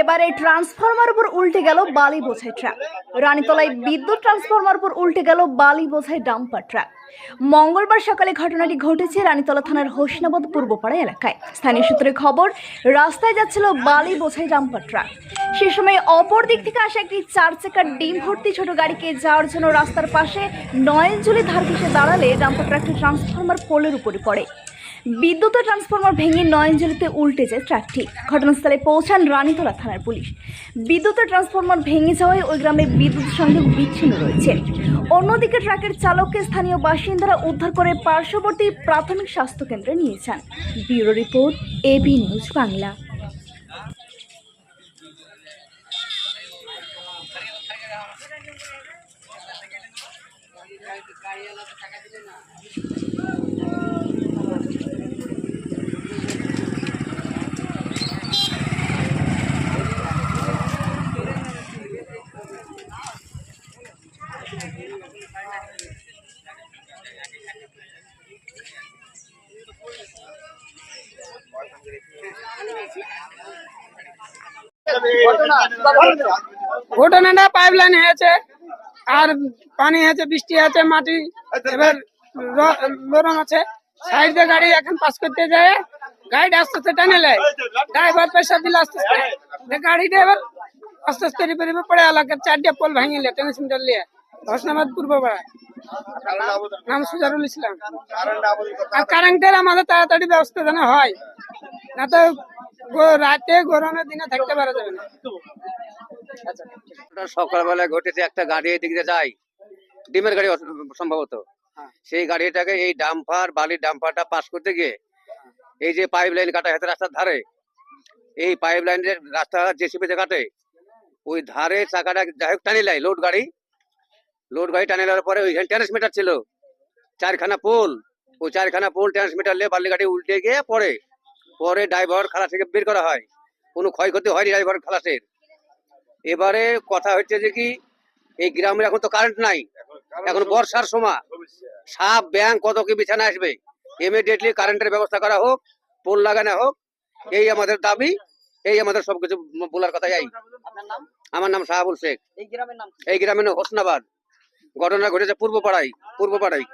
এবারে ট্রান্সফরমার উপর উল্টে গেল বালি বোঝাই ট্রাক রানীতলায় বিদ্যুৎ ট্রান্সফরমার উপর উল্টে গেল বালি বোঝাই ডাম্পার ট্রাক মঙ্গলবার সকালে ঘটনাটি ঘটেছে রানীতলা থানার হোসনাবাদ পূর্বপাড়া এলাকায়। স্থানীয় সূত্রে খবর, রাস্তায় যাচ্ছিল বালি বোঝাই ডাম্পার ট্রাক সে সময় অপর দিক থেকে আসা একটি চার চাকার ডিম ভর্তি ছোট গাড়িকে যাওয়ার জন্য রাস্তার পাশে নয়নজুলি ধার ঘেসে দাঁড়ালে ডাম্পার ট্রাকটি ট্রান্সফরমার পোলের উপরে পড়ে। বিদ্যুতের ট্রান্সফরমার ভেঙে নয়নজলিতে উল্টে যায় ট্রাকটি। ঘটনাস্থলে পৌঁছান রানীতলা থানার পুলিশ। বিদ্যুতের ট্রান্সফরমার ভেঙে যাওয়ায় ওই গ্রামে বিদ্যুৎ সংযোগ বিচ্ছিন্ন রয়েছে। অন্যদিকে ট্রাকের চালককে স্থানীয় বাসিন্দারা উদ্ধার করে পার্শ্ববর্তী প্রাথমিক স্বাস্থ্য কেন্দ্রে নিয়ে যান। Bureau report AB news Bangla. ঘটনাটা পাইপ লাইন হয়েছে আর পানি হয়েছে বৃষ্টি আছে মাটি এবার র- নরম আছে সাইড দিয়ে গাড়ি এখন পাস করতে যায় গাড়ি আস্তে আস্তে টানে নেয় ড্রাইভার পয়সা দিলে আস্তে আস্তে দিয়ে গাড়ি ড্রাইভার আস্তে আস্তে রিপে রিপে পড়ে এলাকা চারটে পোল ভাঙিয়ে লে ট্রান্সমিটার নিয়ে হোসনাবাদ পূর্ব পাড়া নাম সুজারুল ইসলাম। আর কারেন্টের আমাদের তাড়াতাড়ি ব্যবস্থা যেন হয় না তো রাতে গরমের দিনে থাকতে পারা যাবে না। সকালবেলায় ঘটেছে একটা গাড়ি এদিক যায় ডিমের গাড়ি সম্ভবত। সেই গাড়িটাকে এই ডাম্পার বালির ডাম্পারটা পাস করতে গিয়ে এই যে পাইপ লাইন কাটা হাতে রাস্তার ধারে এই পাইপ লাইনের রাস্তা জেসিপিতে কাটে ওই ধারে চাকাটা যাই হোক টানি লাই লোড গাড়ি লোড গাড়ি টানি নেওয়ার পরে ওইখানে ট্রান্সমিটার ছিল। চারখানা পোল ও চারখানা পোল ট্রান্সমিটার নিয়ে বাল্লি গাড়ি উল্টে গিয়ে পরে পরে ড্রাইভার খালাস থেকে বের করা হয়। কোনো ক্ষয়ক্ষতি হয়নি ড্রাইভার খালাসের। এবারে কথা হচ্ছে যে কি এই গ্রামের এখন তো কারেন্ট নাই। এখন বর্ষার সময়। সাপ ব্যাং কত কি বিছানা আসবে। ইমিডিয়েটলি কারেন্টের ব্যবস্থা করা হোক পোল লাগানো হোক এই আমাদের দাবি এই আমাদের সবকিছু বলার কথা যাই আমার নাম শাহাবুল শেখ। এই গ্রামের নাম হোসনাবাদ। ঘটনা ঘটেছে পূর্ব পাড়ায় পূর্ব পাড়ায়